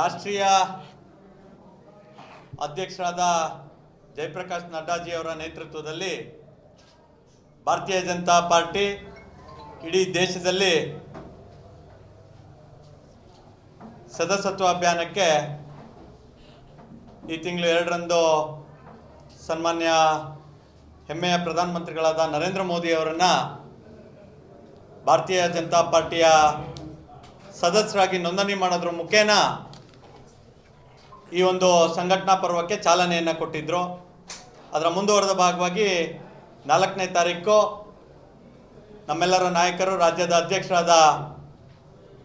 ರಾಷ್ಟ್ರೀಯ ಅಧ್ಯಕ್ಷರಾದ ಜಯಪ್ರಕಾಶ್ ನಡ್ಡಾಜಿಯವರ ನೇತೃತ್ವದಲ್ಲಿ ಭಾರತೀಯ ಜನತಾ ಪಾರ್ಟಿ ಇಡೀ ದೇಶದಲ್ಲಿ ಸದಸ್ಯತ್ವ ಅಭಿಯಾನಕ್ಕೆ ಈ ತಿಂಗಳು ಎರಡರಂದು ಸನ್ಮಾನ್ಯ ಹೆಮ್ಮೆಯ ಪ್ರಧಾನಮಂತ್ರಿಗಳಾದ ನರೇಂದ್ರ ಮೋದಿ ಅವರನ್ನು ಭಾರತೀಯ ಜನತಾ ಪಾರ್ಟಿಯ ಸದಸ್ಯರಾಗಿ ನೋಂದಣಿ ಮಾಡೋದ್ರ ಮುಖೇನ ಈ ಒಂದು ಸಂಘಟನಾ ಪರ್ವಕ್ಕೆ ಚಾಲನೆಯನ್ನು ಕೊಟ್ಟಿದ್ದರು ಅದರ ಮುಂದುವರೆದ ಭಾಗವಾಗಿ ನಾಲ್ಕನೇ ತಾರೀಕು ನಮ್ಮೆಲ್ಲರ ನಾಯಕರು, ರಾಜ್ಯದ ಅಧ್ಯಕ್ಷರಾದ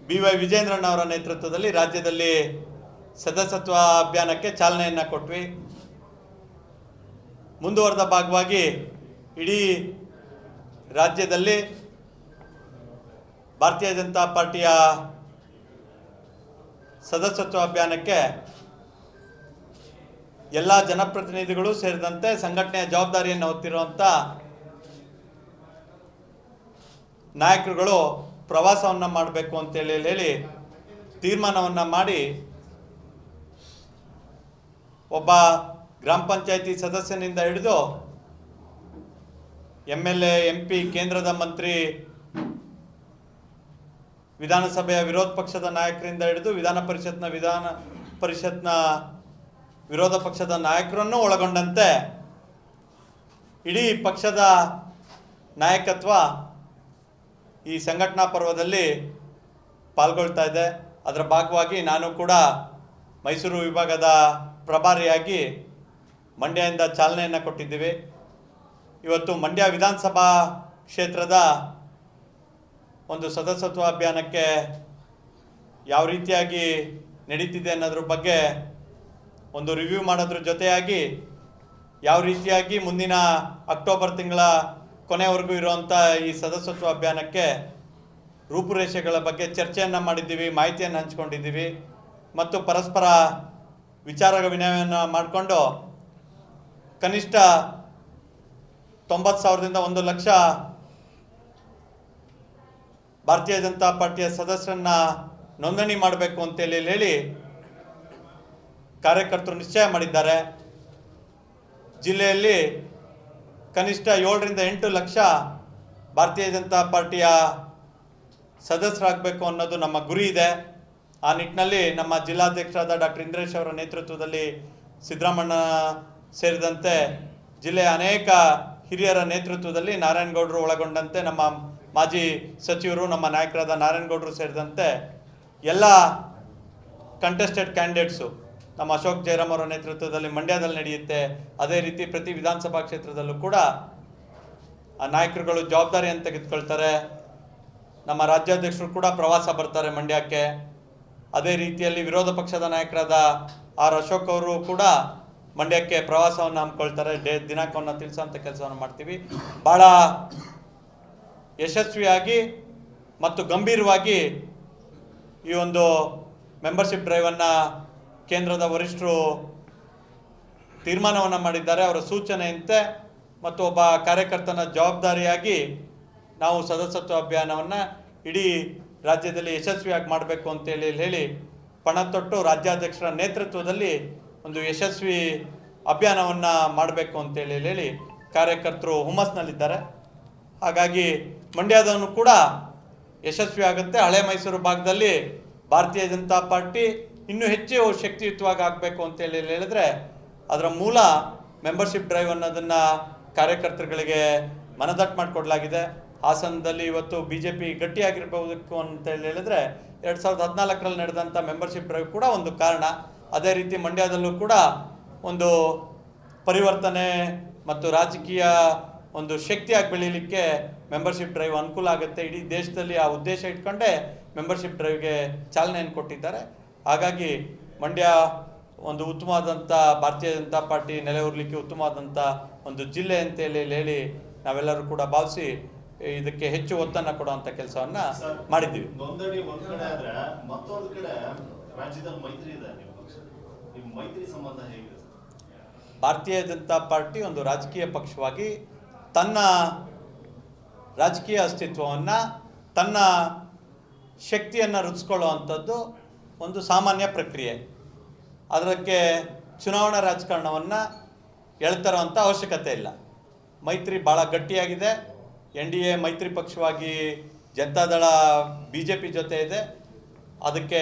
ಬಿ ವೈ ವಿಜೇಂದ್ರಣ್ಣ ಅವರ ನೇತೃತ್ವದಲ್ಲಿ ರಾಜ್ಯದಲ್ಲಿ ಸದಸ್ಯತ್ವ ಅಭಿಯಾನಕ್ಕೆ ಚಾಲನೆಯನ್ನು ಕೊಟ್ವಿ. ಮುಂದುವರೆದ ಭಾಗವಾಗಿ ಇಡೀ ರಾಜ್ಯದಲ್ಲಿ ಭಾರತೀಯ ಜನತಾ ಪಾರ್ಟಿಯ ಸದಸ್ಯತ್ವ ಅಭಿಯಾನಕ್ಕೆ ಎಲ್ಲ ಜನಪ್ರತಿನಿಧಿಗಳು ಸೇರಿದಂತೆ ಸಂಘಟನೆಯ ಜವಾಬ್ದಾರಿಯನ್ನು ಹೊತ್ತಿರುವಂಥ ನಾಯಕರುಗಳು ಪ್ರವಾಸವನ್ನು ಮಾಡಬೇಕು ಅಂತೇಳಿ ಹೇಳಿ ತೀರ್ಮಾನವನ್ನು ಮಾಡಿ ಒಬ್ಬ ಗ್ರಾಮ ಪಂಚಾಯಿತಿ ಸದಸ್ಯನಿಂದ ಹಿಡಿದು M L A M P ಕೇಂದ್ರದ ಮಂತ್ರಿ, ವಿಧಾನಸಭೆಯ ವಿರೋಧ ಪಕ್ಷದ ನಾಯಕರಿಂದ ಹಿಡಿದು ವಿಧಾನ ಪರಿಷತ್ನ ವಿಧಾನ ಪರಿಷತ್ನ ವಿರೋಧ ಪಕ್ಷದ ನಾಯಕರನ್ನು ಒಳಗೊಂಡಂತೆ ಇಡೀ ಪಕ್ಷದ ನಾಯಕತ್ವ ಈ ಸಂಘಟನಾ ಪರ್ವದಲ್ಲಿ ಪಾಲ್ಗೊಳ್ತಾ ಇದೆ. ಅದರ ಭಾಗವಾಗಿ ನಾನು ಕೂಡ ಮೈಸೂರು ವಿಭಾಗದ ಪ್ರಭಾರಿಯಾಗಿ ಮಂಡ್ಯದಿಂದ ಚಾಲನೆಯನ್ನು ಕೊಟ್ಟಿದ್ದೀವಿ. ಇವತ್ತು ಮಂಡ್ಯ ವಿಧಾನಸಭಾ ಕ್ಷೇತ್ರದ ಒಂದು ಸದಸ್ಯತ್ವ ಅಭಿಯಾನಕ್ಕೆ ಯಾವ ರೀತಿಯಾಗಿ ನಡೀತಿದೆ ಅನ್ನೋದ್ರ ಬಗ್ಗೆ ಒಂದು ರಿವ್ಯೂ ಮಾಡೋದ್ರ ಜೊತೆಯಾಗಿ ಯಾವ ರೀತಿಯಾಗಿ ಮುಂದಿನ ಅಕ್ಟೋಬರ್ ತಿಂಗಳ ಕೊನೆವರೆಗೂ ಇರುವಂಥ ಈ ಸದಸ್ಯತ್ವ ಅಭಿಯಾನಕ್ಕೆ ರೂಪುರೇಷೆಗಳ ಬಗ್ಗೆ ಚರ್ಚೆಯನ್ನು ಮಾಡಿದ್ದೀವಿ, ಮಾಹಿತಿಯನ್ನು ಹಂಚ್ಕೊಂಡಿದ್ದೀವಿ ಮತ್ತು ಪರಸ್ಪರ ವಿಚಾರ ವಿನಿಮಯವನ್ನು ಮಾಡಿಕೊಂಡು ಕನಿಷ್ಠ ತೊಂಬತ್ತು ಸಾವಿರದಿಂದ ಒಂದು ಲಕ್ಷ ಭಾರತೀಯ ಜನತಾ ಪಾರ್ಟಿಯ ಸದಸ್ಯರನ್ನ ನೋಂದಣಿ ಮಾಡಬೇಕು ಅಂತೇಳಿ ಹೇಳಿ ಕಾರ್ಯಕರ್ತರು ನಿಶ್ಚಯ ಮಾಡಿದ್ದಾರೆ. ಜಿಲ್ಲೆಯಲ್ಲಿ ಕನಿಷ್ಠ ಏಳರಿಂದ ಎಂಟು ಲಕ್ಷ ಭಾರತೀಯ ಜನತಾ ಪಾರ್ಟಿಯ ಸದಸ್ಯರಾಗಬೇಕು ಅನ್ನೋದು ನಮ್ಮ ಗುರಿ ಇದೆ. ಆ ನಿಟ್ಟಿನಲ್ಲಿ ನಮ್ಮ ಜಿಲ್ಲಾಧ್ಯಕ್ಷರಾದ ಡಾಕ್ಟರ್ ಇಂದ್ರೇಶ್ ಅವರ ನೇತೃತ್ವದಲ್ಲಿ ಸಿದ್ದರಾಮಣ್ಣ ಸೇರಿದಂತೆ ಜಿಲ್ಲೆಯ ಅನೇಕ ಹಿರಿಯರ ನೇತೃತ್ವದಲ್ಲಿ ನಾರಾಯಣಗೌಡರು ಒಳಗೊಂಡಂತೆ ನಮ್ಮ ಮಾಜಿ ಸಚಿವರು, ನಮ್ಮ ನಾಯಕರಾದ ನಾರಾಯಣಗೌಡರು ಸೇರಿದಂತೆ ಎಲ್ಲ ಕಂಟೆಸ್ಟೆಡ್ ಕ್ಯಾಂಡಿಡೇಟ್ಸು ನಮ್ಮ ಅಶೋಕ್ ಜಯರಾಮ್ ಅವರ ನೇತೃತ್ವದಲ್ಲಿ ಮಂಡ್ಯದಲ್ಲಿ ನಡೆಯುತ್ತೆ. ಅದೇ ರೀತಿ ಪ್ರತಿ ವಿಧಾನಸಭಾ ಕ್ಷೇತ್ರದಲ್ಲೂ ಕೂಡ ಆ ನಾಯಕರುಗಳು ಜವಾಬ್ದಾರಿಯನ್ನು ತೆಗೆದುಕೊಳ್ತಾರೆ. ನಮ್ಮ ರಾಜ್ಯಾಧ್ಯಕ್ಷರು ಕೂಡ ಪ್ರವಾಸ ಬರ್ತಾರೆ ಮಂಡ್ಯಕ್ಕೆ. ಅದೇ ರೀತಿಯಲ್ಲಿ ವಿರೋಧ ಪಕ್ಷದ ನಾಯಕರಾದ ಆರ್ ಅಶೋಕ್ ಅವರು ಕೂಡ ಮಂಡ್ಯಕ್ಕೆ ಪ್ರವಾಸವನ್ನು ಹಮ್ಮಿಕೊಳ್ತಾರೆ. ಡೇ ದಿನಾಂಕವನ್ನು ತಿಳಿಸೋಂಥ ಕೆಲಸವನ್ನು ಮಾಡ್ತೀವಿ. ಭಾಳ ಯಶಸ್ವಿಯಾಗಿ ಮತ್ತು ಗಂಭೀರವಾಗಿ ಈ ಒಂದು ಮೆಂಬರ್ಶಿಪ್ ಡ್ರೈವನ್ನು ಕೇಂದ್ರದ ವರಿಷ್ಠರು ತೀರ್ಮಾನವನ್ನು ಮಾಡಿದ್ದಾರೆ. ಅವರ ಸೂಚನೆಯಂತೆ ಮತ್ತು ಒಬ್ಬ ಕಾರ್ಯಕರ್ತನ ಜವಾಬ್ದಾರಿಯಾಗಿ ನಾವು ಸದಸ್ಯತ್ವ ಅಭಿಯಾನವನ್ನು ಇಡೀ ರಾಜ್ಯದಲ್ಲಿ ಯಶಸ್ವಿಯಾಗಿ ಮಾಡಬೇಕು ಅಂತೇಳಿ ಹೇಳಿ ಪಣ ತೊಟ್ಟು ರಾಜ್ಯಾಧ್ಯಕ್ಷರ ನೇತೃತ್ವದಲ್ಲಿ ಒಂದು ಯಶಸ್ವಿ ಅಭಿಯಾನವನ್ನು ಮಾಡಬೇಕು ಅಂತೇಳಿ ಹೇಳಿ ಕಾರ್ಯಕರ್ತರು ಹುಮ್ಮಸ್ನಲ್ಲಿದ್ದಾರೆ. ಹಾಗಾಗಿ ಮಂಡ್ಯದವನು ಕೂಡ ಯಶಸ್ವಿ ಆಗುತ್ತೆ ಹಳೆ ಮೈಸೂರು ಭಾಗದಲ್ಲಿ ಭಾರತೀಯ ಜನತಾ ಪಾರ್ಟಿ ಇನ್ನೂ ಹೆಚ್ಚು ಶಕ್ತಿಯುತವಾಗಿ ಆಗಬೇಕು ಅಂತೇಳಿ ಹೇಳಿದ್ರೆ, ಅದರ ಮೂಲ ಮೆಂಬರ್ಶಿಪ್ ಡ್ರೈವ್ ಅನ್ನೋದನ್ನು ಕಾರ್ಯಕರ್ತರುಗಳಿಗೆ ಮನದಟ್ಟು ಮಾಡಿಕೊಡಲಾಗಿದೆ. ಹಾಸನದಲ್ಲಿ ಇವತ್ತು ಬಿ ಜೆ ಪಿ ಗಟ್ಟಿಯಾಗಿರ್ಬೋದಕ್ಕೆ ಅಂತೇಳಿ ಹೇಳಿದ್ರೆ, ಎರಡು ಸಾವಿರದ ಹದಿನಾಲ್ಕರಲ್ಲಿ ನಡೆದಂಥ ಮೆಂಬರ್ಶಿಪ್ ಡ್ರೈವ್ ಕೂಡ ಒಂದು ಕಾರಣ. ಅದೇ ರೀತಿ ಮಂಡ್ಯದಲ್ಲೂ ಕೂಡ ಒಂದು ಪರಿವರ್ತನೆ ಮತ್ತು ರಾಜಕೀಯ ಒಂದು ಶಕ್ತಿಯಾಗಿ ಬೆಳೀಲಿಕ್ಕೆ ಮೆಂಬರ್ಶಿಪ್ ಡ್ರೈವ್ ಅನುಕೂಲ ಆಗುತ್ತೆ. ಇಡೀ ದೇಶದಲ್ಲಿ ಆ ಉದ್ದೇಶ ಇಟ್ಕೊಂಡೇ ಮೆಂಬರ್ಶಿಪ್ ಡ್ರೈವ್ಗೆ ಚಾಲನೆಯನ್ನು ಕೊಟ್ಟಿದ್ದಾರೆ. ಹಾಗಾಗಿ ಮಂಡ್ಯ ಒಂದು ಉತ್ತಮವಾದಂಥ ಭಾರತೀಯ ಜನತಾ ಪಾರ್ಟಿ ನೆಲೆಯೂರ್ಲಿಕ್ಕೆ ಉತ್ತಮವಾದಂಥ ಒಂದು ಜಿಲ್ಲೆ ಅಂತ ಹೇಳಿ ನಾವೆಲ್ಲರೂ ಕೂಡ ಭಾವಿಸಿ ಇದಕ್ಕೆ ಹೆಚ್ಚು ಒತ್ತನ್ನು ಕೊಡುವಂಥ ಕೆಲಸವನ್ನ ಮಾಡಿದ್ದೀವಿ ನೋಂದಣಿ ಒಂದ್ ಕಡೆ ಆದ್ರೆ ಮತ್ತೊಂದು ಕಡೆ ರಾಜ್ಯದಲ್ಲಿ ಮೈತ್ರಿ ಇದೆ ನಿಮ್ಮ ಪಕ್ಷ ನಿಮ್ ಮೈತ್ರಿ ಸಂಬಂಧ ಹೇಗಿದೆ ಸರ್? ಭಾರತೀಯ ಜನತಾ ಪಾರ್ಟಿ ಒಂದು ರಾಜಕೀಯ ಪಕ್ಷವಾಗಿ ತನ್ನ ರಾಜಕೀಯ ಅಸ್ತಿತ್ವವನ್ನು ತನ್ನ ಶಕ್ತಿಯನ್ನು ರೂಢಿಸ್ಕೊಳ್ಳುವಂಥದ್ದು ಒಂದು ಸಾಮಾನ್ಯ ಪ್ರಕ್ರಿಯೆ. ಅದಕ್ಕೆ ಚುನಾವಣಾ ರಾಜಕಾರಣವನ್ನು ಹೇಳ್ತಾರೋಂಥ ಅವಶ್ಯಕತೆ ಇಲ್ಲ. ಮೈತ್ರಿ ಭಾಳ ಗಟ್ಟಿಯಾಗಿದೆ. ಎನ್ ಡಿ ಎ ಮೈತ್ರಿ ಪಕ್ಷವಾಗಿ ಜನತಾದಳ ಬಿ ಜೆ ಪಿ ಜೊತೆ ಇದೆ. ಅದಕ್ಕೆ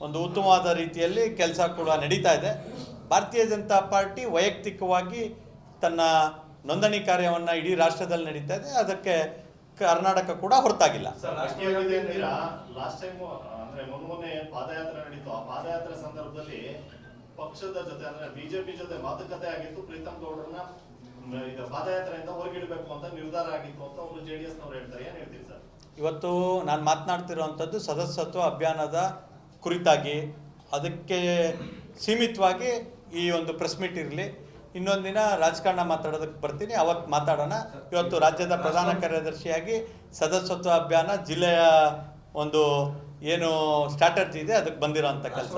ಒಂದು ಉತ್ತಮವಾದ ರೀತಿಯಲ್ಲಿ ಕೆಲಸ ಕೂಡ ನಡೀತಾ ಇದೆ. ಭಾರತೀಯ ಜನತಾ ಪಾರ್ಟಿ ವೈಯಕ್ತಿಕವಾಗಿ ತನ್ನ ನೋಂದಣಿ ಕಾರ್ಯವನ್ನು ಇಡೀ ರಾಷ್ಟ್ರದಲ್ಲಿ ನಡೀತಾ ಇದೆ. ಅದಕ್ಕೆ ಕರ್ನಾಟಕ ಕೂಡ ಹೊರತಾಗಿಲ್ಲ. ಅಂದ್ರೆ ಮೊನ್ನೆ ಪಾದಯಾತ್ರೆ ನಡೀತು. ಆ ಪಾದಯಾತ್ರೆ ಸಂದರ್ಭದಲ್ಲಿ ಪಕ್ಷದ ಜೊತೆ ಅಂದ್ರೆ ಬಿಜೆಪಿ ಜೊತೆ ಮಾತುಕತೆ ಆಗಿತ್ತು. ಪ್ರೀತಮ್ ಗೌಡ್ರನ್ನ ಈಗ ಪಾದಯಾತ್ರೆಯಿಂದ ಹೊರಗಿಡಬೇಕು ಅಂತ ನಿರ್ಧಾರ ಆಗಿತ್ತು ಅಂತ ಒಬ್ರು ಜೆಡಿಎಸ್ ನವರು ಹೇಳ್ತಾರೆ. ಏನ್ ಹೇಳ್ತೀವಿ ಸರ್? ಇವತ್ತು ನಾನು ಮಾತನಾಡ್ತಿರುವಂಥದ್ದು ಸದಸ್ಯತ್ವ ಅಭಿಯಾನದ ಕುರಿತಾಗಿ, ಅದಕ್ಕೆ ಸೀಮಿತವಾಗಿ ಈ ಒಂದು ಪ್ರೆಸ್ ಮೀಟ್ ಇರಲಿ. ಇನ್ನೊಂದು ದಿನ ರಾಜಕಾರಣ ಮಾತಾಡೋದಕ್ಕೆ ಬರ್ತೀನಿ. ಅವತ್ತು ಮಾತಾಡೋಣ. ಇವತ್ತು ರಾಜ್ಯದ ಪ್ರಧಾನ ಕಾರ್ಯದರ್ಶಿಯಾಗಿ ಸದಸ್ಯತ್ವ ಅಭಿಯಾನ ಜಿಲ್ಲೆಯ ಒಂದು ಏನು ಸ್ಟ್ರಾಟಜಿ ಇದೆ ಅದಕ್ಕೆ ಬಂದಿರೋ ಅಂತ ಕೆಲಸ.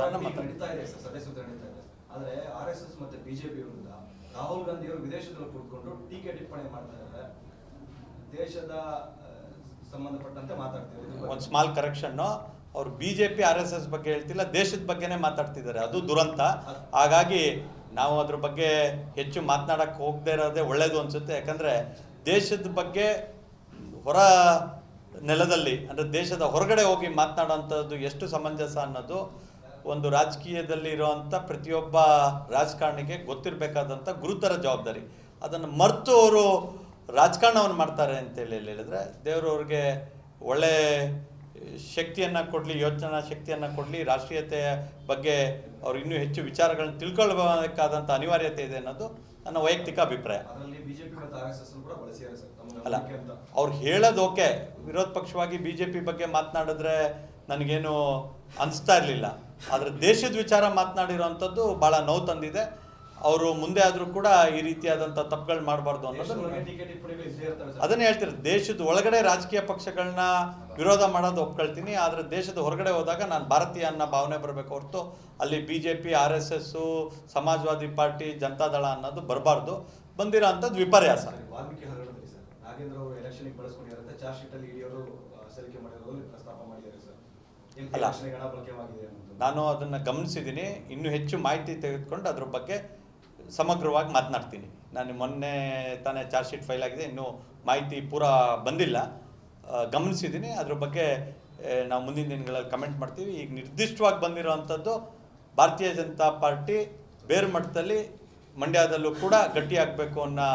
ಆದ್ರೆ ಆರ್ ಎಸ್ ಎಸ್ ಮತ್ತೆ ಬಿಜೆಪಿ ವಿರುದ್ಧ ರಾಹುಲ್ ಗಾಂಧಿ ಅವರು ವಿದೇಶದಲ್ಲಿ ಕೂತ್ಕೊಂಡು ಟೀಕೆ ಟಿಪ್ಪಣಿ ಮಾಡ್ತಾ ಇದ್ದಾರೆ. ದೇಶದ ಸಂಬಂಧಪಟ್ಟಂತೆ ಮಾತಾಡ್ತಾರೆ ಒಂದು ಸ್ಮಾಲ್ ಕರೆಕ್ಷನ್ನು ಅವ್ರು ಬಿಜೆಪಿ ಆರ್ ಎಸ್ ಎಸ್ ಬಗ್ಗೆ ಹೇಳ್ತಿಲ್ಲ ದೇಶದ ಬಗ್ಗೆನೇ ಮಾತಾಡ್ತಿದ್ದಾರೆ. ಅದು ದುರಂತ. ಹಾಗಾಗಿ ನಾವು ಅದ್ರ ಬಗ್ಗೆ ಹೆಚ್ಚು ಮಾತನಾಡಕ್ಕೆ ಹೋಗದೆ ಇರೋದೇ ಒಳ್ಳೇದು ಅನ್ಸುತ್ತೆ. ಯಾಕಂದ್ರೆ ದೇಶದ ಬಗ್ಗೆ ಹೊರ ನೆಲದಲ್ಲಿ, ಅಂದರೆ ದೇಶದ ಹೊರಗಡೆ ಹೋಗಿ ಮಾತನಾಡೋಂಥದ್ದು ಎಷ್ಟು ಸಮಂಜಸ ಅನ್ನೋದು ಒಂದು ರಾಜಕೀಯದಲ್ಲಿ ಇರುವಂಥ ಪ್ರತಿಯೊಬ್ಬ ರಾಜಕಾರಣಿಗೆ ಗೊತ್ತಿರಬೇಕಾದಂಥ ಗುರುತರ ಜವಾಬ್ದಾರಿ. ಅದನ್ನು ಮರೆತು ಅವರು ರಾಜಕಾರಣವನ್ನು ಮಾಡ್ತಾರೆ ಅಂತೇಳಿ ಹೇಳಿದ್ರೆ, ದೇವರು ಅವ್ರಿಗೆ ಒಳ್ಳೆ ಶಕ್ತಿಯನ್ನು ಕೊಡಲಿ, ಯೋಚನಾ ಶಕ್ತಿಯನ್ನು ಕೊಡಲಿ, ರಾಷ್ಟ್ರೀಯತೆಯ ಬಗ್ಗೆ ಅವರು ಇನ್ನೂ ಹೆಚ್ಚು ವಿಚಾರಗಳನ್ನು ತಿಳ್ಕೊಳ್ಬೇಕಾದಂಥ ಅನಿವಾರ್ಯತೆ ಇದೆ ಅನ್ನೋದು ನನ್ನ ವೈಯಕ್ತಿಕ ಅಭಿಪ್ರಾಯ. ಅಲ್ಲ ಅವ್ರು ಹೇಳೋದು ಓಕೆ. ವಿರೋಧ ಪಕ್ಷವಾಗಿ ಬಿ ಜೆ ಪಿ ಬಗ್ಗೆ ಮಾತನಾಡಿದ್ರೆ ನನಗೇನು ಅನಿಸ್ತಾ ಇರಲಿಲ್ಲ. ಆದರೆ ದೇಶದ ವಿಚಾರ ಮಾತನಾಡಿರೋವಂಥದ್ದು ಭಾಳ ನೋವು ತಂದಿದೆ. ಅವರು ಮುಂದೆ ಆದರೂ ಕೂಡ ಈ ರೀತಿಯಾದಂಥ ತಪ್ಪುಗಳು ಮಾಡಬಾರ್ದು ಅನ್ನೋದು ಅದನ್ನೇ ಹೇಳ್ತೀರಿ ದೇಶದ ಒಳಗಡೆ ರಾಜಕೀಯ ಪಕ್ಷಗಳನ್ನ ವಿರೋಧ ಮಾಡೋದು ಒಪ್ಕೊಳ್ತೀನಿ ಆದರೆ ದೇಶದ ಹೊರಗಡೆ ಹೋದಾಗ ನಾನು ಭಾರತೀಯ ಅನ್ನೋ ಭಾವನೆ ಬರಬೇಕು ಹೊರತು ಅಲ್ಲಿ B J P R S S Samajwadi party Janata Dal ಅನ್ನೋದು ಬರಬಾರ್ದು. ಬಂದಿರೋ ಅಂಥದ್ದು ವಿಪರ್ಯಾಸ. ಅಲ್ಲಿ ನಾನು ಅದನ್ನು ಗಮನಿಸಿದ್ದೀನಿ. ಇನ್ನೂ ಹೆಚ್ಚು ಮಾಹಿತಿ ತೆಗೆದುಕೊಂಡು ಅದ್ರ ಬಗ್ಗೆ ಸಮಗ್ರವಾಗಿ ಮಾತನಾಡ್ತೀನಿ. ನಾನು ಮೊನ್ನೆ ತಾನೇ ಚಾರ್ಜ್ ಶೀಟ್ ಫೈಲ್ ಆಗಿದೆ ಇನ್ನೂ ಮಾಹಿತಿ ಪೂರ ಬಂದಿಲ್ಲ. ಗಮನಿಸಿದ್ದೀನಿ. ಅದ್ರ ಬಗ್ಗೆ ನಾವು ಮುಂದಿನ ದಿನಗಳಲ್ಲಿ ಕಮೆಂಟ್ ಮಾಡ್ತೀವಿ. ಈಗ ನಿರ್ದಿಷ್ಟವಾಗಿ ಬಂದಿರೋವಂಥದ್ದು ಭಾರತೀಯ ಜನತಾ ಪಾರ್ಟಿ ಬೇರೆ ಮಟ್ಟದಲ್ಲಿ ಮಂಡ್ಯದಲ್ಲೂ ಕೂಡ ಗಟ್ಟಿಯಾಗಬೇಕು ಅನ್ನೋ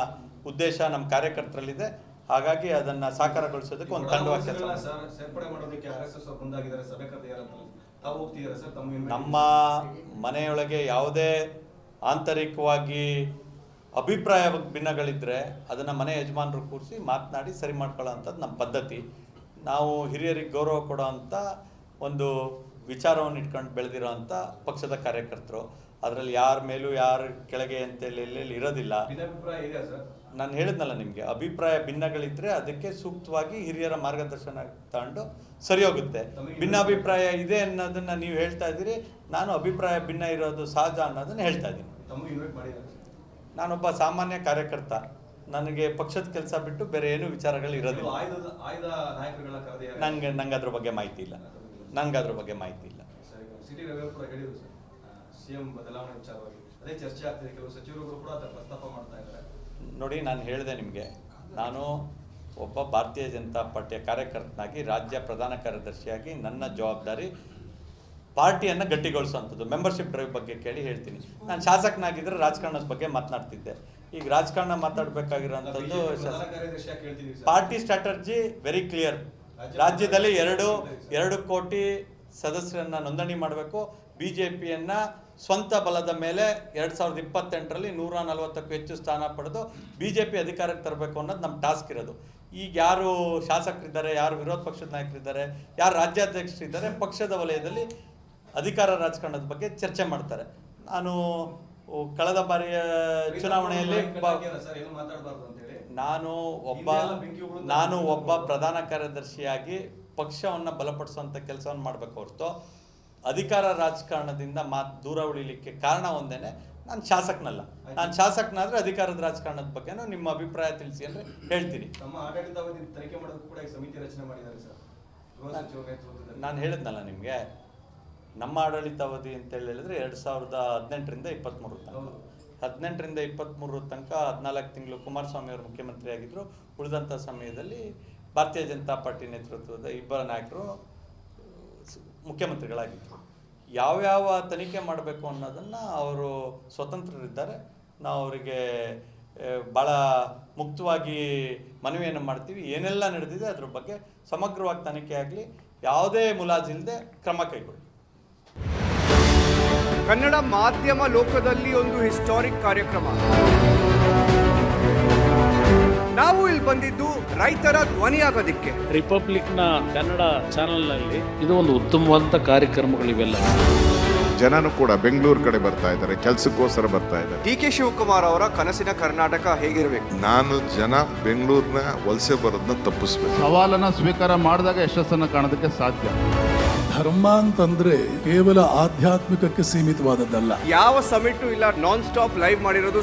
ಉದ್ದೇಶ ನಮ್ಮ ಕಾರ್ಯಕರ್ತರಲ್ಲಿದೆ. ಹಾಗಾಗಿ ಅದನ್ನು ಸಾಕಾರಗೊಳಿಸೋದಕ್ಕೆ ಒಂದು ತಂಡವಾಗಿ ಕೆಲಸ ತಮ್ಮ ನಮ್ಮ ಮನೆಯೊಳಗೆ ಯಾವುದೇ ಆಂತರಿಕವಾಗಿ ಅಭಿಪ್ರಾಯ ಭಿನ್ನಗಳಿದ್ದರೆ ಅದನ್ನು ಮನೆ ಯಜಮಾನರು ಕೂರಿಸಿ ಮಾತನಾಡಿ ಸರಿ ಮಾಡ್ಕೊಳ್ಳೋ ನಮ್ಮ ಪದ್ಧತಿ. ನಾವು ಹಿರಿಯರಿಗೆ ಗೌರವ ಕೊಡೋ ಅಂಥ ಒಂದು ವಿಚಾರವನ್ನು ಇಟ್ಕೊಂಡು ಬೆಳೆದಿರೋ ಪಕ್ಷದ ಕಾರ್ಯಕರ್ತರು. ಅದರಲ್ಲಿ ಯಾರ ಮೇಲೂ ಯಾರ ಕೆಳಗೆ ಅಂತೇಳಿ ಎಲ್ಲೆಲ್ಲಿ ಇರೋದಿಲ್ಲ. ನಾನು ಹೇಳಿದ್ನಲ್ಲ ನಿಮಗೆ ಅಭಿಪ್ರಾಯ ಭಿನ್ನಗಳಿದ್ರೆ ಅದಕ್ಕೆ ಸೂಕ್ತವಾಗಿ ಹಿರಿಯರ ಮಾರ್ಗದರ್ಶನ ತಗೊಂಡು ಸರಿ ಹೋಗುತ್ತೆ. ಭಿನ್ನಾಭಿಪ್ರಾಯ ಇದೆ ಅನ್ನೋದನ್ನ ನೀವು ಹೇಳ್ತಾ ಇದ್ದೀರಿ ನಾನು ಅಭಿಪ್ರಾಯ ಭಿನ್ನ ಇರೋದು ಸಹಜ ಅನ್ನೋದನ್ನ ಹೇಳ್ತಾ ಇದ್ದೀನಿ. ನಾನೊಬ್ಬ ಸಾಮಾನ್ಯ ಕಾರ್ಯಕರ್ತ ನನಗೆ ಪಕ್ಷದ ಕೆಲಸ ಬಿಟ್ಟು ಬೇರೆ ಏನು ವಿಚಾರಗಳು ಇರೋದಿಲ್ಲ. ನಂಗೆ ನಂಗೆ ಅದ್ರ ಬಗ್ಗೆ ಮಾಹಿತಿ ಇಲ್ಲ. ನಂಗೆ ಅದ್ರ ಬಗ್ಗೆ ಮಾಹಿತಿ ಇಲ್ಲ. ಸಿಟಿ ರವಿ ಕೂಡ ಹೇಳಿದ್ರು ಸರ್. ಸಿಎಂ ಬದಲಾವಣೆ ವಿಚಾರವಾಗಿ. ಅದೇ ಚರ್ಚೆ ಆಗ್ತಿದೆ. ಕೆಲವು ಸಚಿವರುಗಳು ಕೂಡ ಅದರ ಪ್ರಸ್ತಾಪ ಮಾಡ್ತಾ ಇದ್ದಾರೆ. ನೋಡಿ ನಾನು ಹೇಳಿದೆ ನಿಮಗೆ ನಾನು ಒಬ್ಬ ಭಾರತೀಯ ಜನತಾ ಪಾರ್ಟಿಯ ಕಾರ್ಯಕರ್ತನಾಗಿ ರಾಜ್ಯ ಪ್ರಧಾನ ಕಾರ್ಯದರ್ಶಿಯಾಗಿ ನನ್ನ ಜವಾಬ್ದಾರಿ ಪಾರ್ಟಿಯನ್ನು ಗಟ್ಟಿಗೊಳಿಸುವಂಥದ್ದು ಮೆಂಬರ್ಶಿಪ್ ಡ್ರೈವ್ ಬಗ್ಗೆ ಕೇಳಿ ಹೇಳ್ತೀನಿ. ನಾನು ಶಾಸಕನಾಗಿದ್ದರೆ ರಾಜಕಾರಣದ ಬಗ್ಗೆ ಮಾತನಾಡ್ತಿದ್ದೆ. ಈಗ ರಾಜಕಾರಣ ಮಾತಾಡಬೇಕಾಗಿರೋಂಥದ್ದು sir. Party strategy very clear ರಾಜ್ಯದಲ್ಲಿ ಎರಡು ಎರಡು ಕೋಟಿ ಸದಸ್ಯರನ್ನ ನೋಂದಣಿ ಮಾಡಬೇಕು. ಬಿ ಜೆ ಪಿಯನ್ನು ಸ್ವಂತ ಬಲದ ಮೇಲೆ ಎರಡು ಸಾವಿರದ ಇಪ್ಪತ್ತೆಂಟರಲ್ಲಿ ನೂರ ನಲವತ್ತಕ್ಕೂ ಹೆಚ್ಚು ಸ್ಥಾನ ಪಡೆದು ಬಿ ಜೆ ಪಿ ಅಧಿಕಾರಕ್ಕೆ ತರಬೇಕು ಅನ್ನೋದು ನಮ್ಮ ಟಾಸ್ಕ್ ಇರೋದು. ಈಗ ಯಾರು ಶಾಸಕರಿದ್ದಾರೆ ಯಾರು ವಿರೋಧ ಪಕ್ಷದ ನಾಯಕರಿದ್ದಾರೆ ಯಾರು ರಾಜ್ಯಾಧ್ಯಕ್ಷರಿದ್ದಾರೆ ಪಕ್ಷದ ವಲಯದಲ್ಲಿ ಅಧಿಕಾರ ರಾಜಕಾರಣದ ಬಗ್ಗೆ ಚರ್ಚೆ ಮಾಡ್ತಾರೆ. ನಾನು ಕಳೆದ ಬಾರಿಯ ಚುನಾವಣೆಯಲ್ಲಿ ನಾನು ಒಬ್ಬ ನಾನು ಒಬ್ಬ ಪ್ರಧಾನ ಕಾರ್ಯದರ್ಶಿಯಾಗಿ ಪಕ್ಷವನ್ನು ಬಲಪಡಿಸುವಂಥ ಕೆಲಸವನ್ನು ಮಾಡಬೇಕು ಹೊರತು ಅಧಿಕಾರ ರಾಜಕಾರಣದಿಂದ ಮಾತು ದೂರ ಉಳಿಲಿಕ್ಕೆ ಕಾರಣ ಒಂದೇನೆ ನಾನು ಶಾಸಕನಲ್ಲ. ನಾನು ಶಾಸಕನಾದ್ರೆ ಅಧಿಕಾರದ ರಾಜಕಾರಣದ ಬಗ್ಗೆನೂ ನಿಮ್ಮ ಅಭಿಪ್ರಾಯ ತಿಳಿಸಿ ಅಂದರೆ ಹೇಳ್ತೀನಿ. ನಾನು ಹೇಳಿದ್ನಲ್ಲ ನಿಮಗೆ? ನಮ್ಮ ಆಡಳಿತಾವಧಿ ಅಂತ ಹೇಳಿದ್ರೆ ಎರಡು ಸಾವಿರದ ಹದಿನೆಂಟರಿಂದ ಇಪ್ಪತ್ತ್ಮೂರು ತನಕ. ಹೌದು. ಹದಿನೆಂಟರಿಂದ ಇಪ್ಪತ್ತ್ಮೂರು ತನಕ ಹದಿನಾಲ್ಕು ತಿಂಗಳು ಕುಮಾರಸ್ವಾಮಿ ಅವರು ಮುಖ್ಯಮಂತ್ರಿ ಆಗಿದ್ದರು ಉಳಿದಂಥ ಸಮಯದಲ್ಲಿ ಭಾರತೀಯ ಜನತಾ ಪಾರ್ಟಿ ನೇತೃತ್ವದ ಇಬ್ಬರ ನಾಯಕರು ಮುಖ್ಯಮಂತ್ರಿಗಳಾಗಿದ್ದರು. ಯಾವ್ಯಾವ ತನಿಖೆ ಮಾಡಬೇಕು ಅನ್ನೋದನ್ನು ಅವರು ಸ್ವತಂತ್ರರಿದ್ದಾರೆ. ನಾವು ಅವರಿಗೆ ಭಾಳ ಮುಕ್ತವಾಗಿ ಮನವಿಯನ್ನು ಮಾಡ್ತೀವಿ. ಏನೆಲ್ಲ ನಡೆದಿದೆ ಅದ್ರ ಬಗ್ಗೆ ಸಮಗ್ರವಾಗಿ ತನಿಖೆ ಆಗಲಿ, ಯಾವುದೇ ಮುಲಾಜಿಲ್ಲದೆ ಕ್ರಮ ಕೈಗೊಳ್ಳಿ. ಕನ್ನಡ ಮಾಧ್ಯಮ ಲೋಕದಲ್ಲಿ ಒಂದು ಹಿಸ್ಟಾರಿಕ್ ಕಾರ್ಯಕ್ರಮ. ನಾವು ಇಲ್ಲಿ ಬಂದಿದ್ದು ರೈತರ ಧ್ವನಿಯಾಗೋದಿಕ್ಕೆ. ರಿಪಬ್ಲಿಕ್ನ ಕನ್ನಡ ಚಾನೆಲ್ನಲ್ಲಿ. ಇದು ಒಂದು ಉತ್ತಮವಾದಂಥ ಕಾರ್ಯಕ್ರಮಗಳಿವೆಲ್ಲ ಜನನು ಕೂಡ ಬೆಂಗಳೂರು ಕಡೆ ಬರ್ತಾ ಇದ್ದಾರೆ ಕೆಲಸಕ್ಕೋಸ್ಕರ ಬರ್ತಾ ಇದ್ದಾರೆ. ಡಿ ಕೆ ಶಿವಕುಮಾರ್ ಅವರ ಕನಸಿನ ಕರ್ನಾಟಕ ಹೇಗಿರಬೇಕು? ನಾನು ಜನ ಬೆಂಗಳೂರಿನ ವಲಸೆ ಬರೋದನ್ನ ತಪ್ಪಿಸ್ಬೇಕು. ಸವಾಲನ್ನ ಸ್ವೀಕಾರ ಮಾಡಿದಾಗ ಯಶಸ್ಸನ್ನು ಕಾಣೋದಕ್ಕೆ ಸಾಧ್ಯ. ಧರ್ಮ ಅಂತಂದ್ರೆ ಕೇವಲ ಆಧ್ಯಾತ್ಮಿಕಕ್ಕೆ ಸೀಮಿತವಾದದ್ದಲ್ಲ. ಯಾವ ಸಮಿಟು ಇಲ್ಲ ನಾನ್ ಸ್ಟಾಪ್ ಲೈವ್ ಮಾಡಿರೋದು.